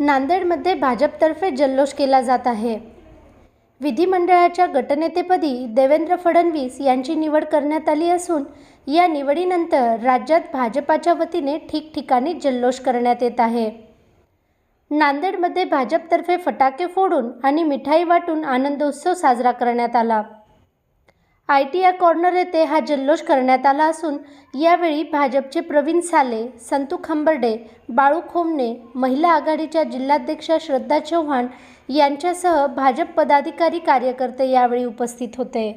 नांदेडमध्ये भाजपतर्फे जल्लोष केला जात आहे. विधिमंडळाच्या गटनेतेपदी देवेंद्र फडणवीस यांची निवड करण्यात आली असून या निवडीनंतर राज्यात भाजपाच्या वतीने ठिकठिकाणी जल्लोष करण्यात येत आहे. नांदेडमध्ये भाजपतर्फे फटाके फोडून आणि मिठाई वाटून आनंदोत्सव साजरा करण्यात आला. आय टी आय कॉर्नर येथे हा जल्लोष करण्यात आला असून यावेळी भाजपचे प्रवीण साले संतू खंबर्डे बाळू खोमणे महिला आघाडीच्या जिल्हाध्यक्षा श्रद्धा चव्हाण यांच्यासह भाजप पदाधिकारी कार्यकर्ते यावेळी उपस्थित होते.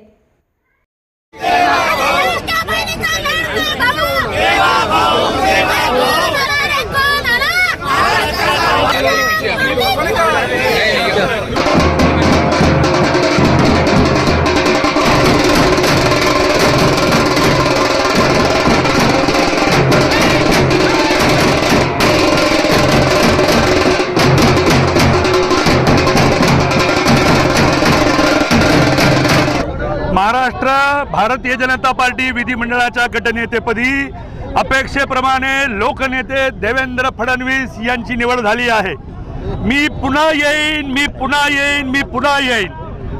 भारतीय जनता पार्टी विधिमंडळाच्या गटनेतेपदी अपेक्षेप्रमाणे लोकनेते देवेंद्र फडणवीस यांची निवड झाली आहे. मी पुन्हा येईन मी पुन्हा येईन मी पुन्हा येईन.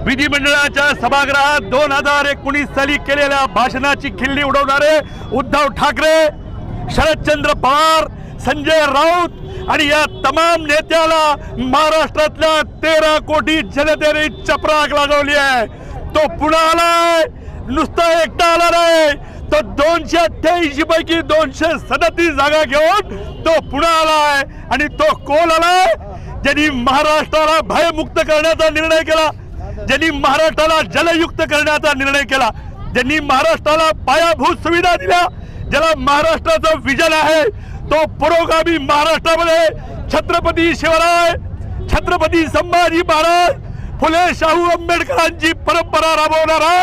विधिमंडळाच्या सभागृहात दोन हजार एकोणीस साली केलेल्या भाषणाची खिल्ली उडवणारे उद्धव ठाकरे शरदचंद्र पवार संजय राऊत आणि या तमाम नेत्याला महाराष्ट्रातल्या तेरा कोटी जनतेने चपराक लागवली आहे. तो पुन्हा आलाय. नुसता एकटा आला नाही. तो दोनशे अठ्ठ्याऐंशी पैकी दोनशे सदतीस जागा घेऊन तो पुन्हा आलाय आणि तो कोण आलाय ज्यांनी महाराष्ट्राला भयमुक्त करण्याचा निर्णय केला ज्यांनी महाराष्ट्राला जलयुक्त करण्याचा निर्णय केला ज्यांनी महाराष्ट्राला पायाभूत सुविधा दिल्या ज्याला महाराष्ट्राचं विजन आहे तो पुरोगामी महाराष्ट्रामध्ये छत्रपती शिवराय छत्रपती संभाजी महाराज फुले शाहू आंबेडकरांची परंपरा राबवणारा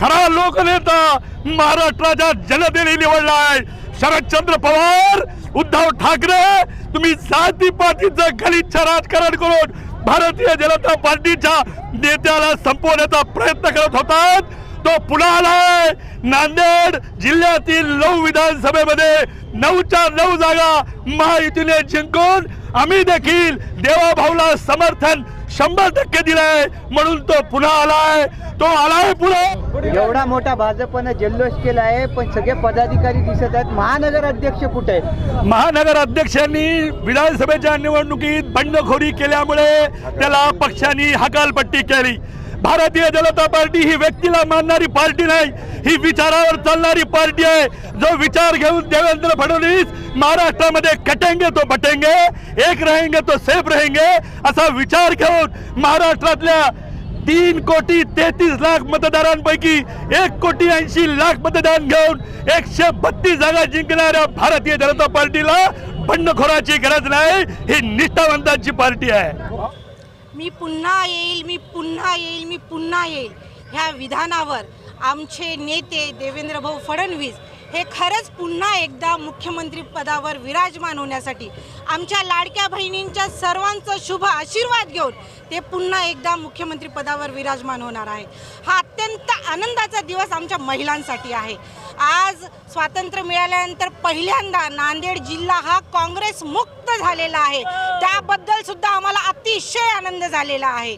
खरा लोकनेता महाराष्ट्राच्या जनतेने निवडला आहे शरदचंद्र पवार उद्धव ठाकरे तुम्ही जाती पातीचं गलिच्छ राजकारण करून भारतीय जनता पार्टीच्या नेत्याला संपवण्याचा प्रयत्न करत होतात. तो पुन्हा आलाय नांदेड जिल्ह्यातील नऊ विधानसभेमध्ये नऊच्या नऊ जागा महायुतीने जिंकून आम्ही देखील देवाभाऊला समर्थन शंभर टक्के दिलंय. म्हणून तो पुन्हा आलाय तो आलाय पुढे. एवढा मोठा भाजपनं जल्लोष केला आहे पण सगळे पदाधिकारी दिसत आहेत. महानगर अध्यक्ष कुठे आहेत? महानगर अध्यक्षांनी विधानसभेच्या निवडणुकीत बंडखोरी केल्यामुळे त्याला पक्षांनी हकालपट्टी केली. भारतीय जनता पार्टी ही व्यक्तीला मानणारी पार्टी नाही ही विचारावर चालणारी पार्टी आहे. जो विचार घेऊन देवेंद्र फडणवीस महाराष्ट्रामध्ये कटेंगे तो बटेंगे एक रहेंगे तो सेफ रहेंगे असा विचार घेऊन महाराष्ट्रातल्या तीन कोटी तेहतीस लाख मतदारांपैकी एक कोटी ऐंशी लाख मतदान घेऊन एकशे बत्तीस जागा जिंकणाऱ्या भारतीय जनता पार्टीला बंडखोराची गरज नाही ही निष्ठावंतांची पार्टी आहे. मी पुन्हा येईल मी पुन्हा येईल मी पुन्हा येईल. ह्या विधानावर आमचे नेते देवेंद्र भाऊ फडणवीस हे खरंच पुन्हा एकदा मुख्यमंत्री पदावर विराजमान होण्यासाठी आमच्या लाडक्या बहिणींच्या सर्वांचा शुभ आशीर्वाद घेऊन ते पुन्हा एकदा मुख्यमंत्री पदावर विराजमान होणार आहे हा अत्यंत आनंदाचा दिवस आमच्या महिलांसाठी आहे. आज स्वातंत्र्य मिळाल्यानंतर पहिल्यांदा नांदेड जिल्हा हा काँग्रेस मुक्त झालेला आहे. त्याबद्दल सुद्धा आम्हाला अतिशय आनंद झालेला आहे.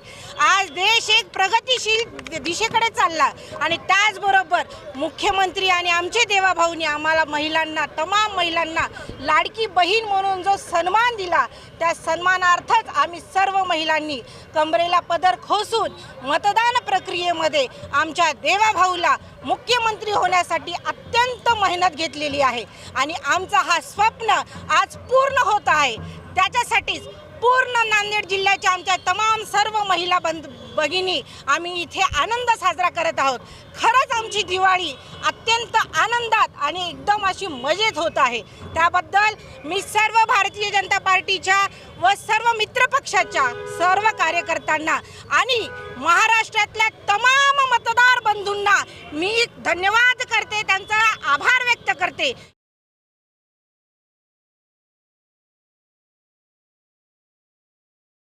आज देश एक प्रगतिशील दिशेकडे चालला आणि त्याचबरोबर मुख्यमंत्री आणि आमचे देवाभाऊनी आम्हाला महिलांना तमाम महिलांना लाडकी बहीण म्हणून जो सन्मान दिला त्या सन्मानार्थच आम्ही सर्व महिलांनी कमरेला पदर खोसून मतदान प्रक्रियेमध्ये आमच्या देवाभाऊला मुख्यमंत्री होण्यासाठी अत्यंत मेहनत घेतलेली आहे. आणि आमचा हा स्वप्न आज पूर्ण होत आहे. त्याच्यासाठीच पूर्ण नांदेड जिल्ह्याच्या आमच्या तमाम सर्व महिला बंद भगिनी आम्ही इथे आनंद साजरा करत आहोत. खरंच आमची दिवाळी अत्यंत आनंदात आणि एकदम अशी मजेत होत आहे. त्याबद्दल मी सर्व भारतीय जनता पार्टीच्या व सर्व मित्रपक्षाच्या सर्व कार्यकर्त्यांना आणि महाराष्ट्रातल्या तमाम मतदार बंधूंना मी धन्यवाद करते त्यांचा आभार व्यक्त करते.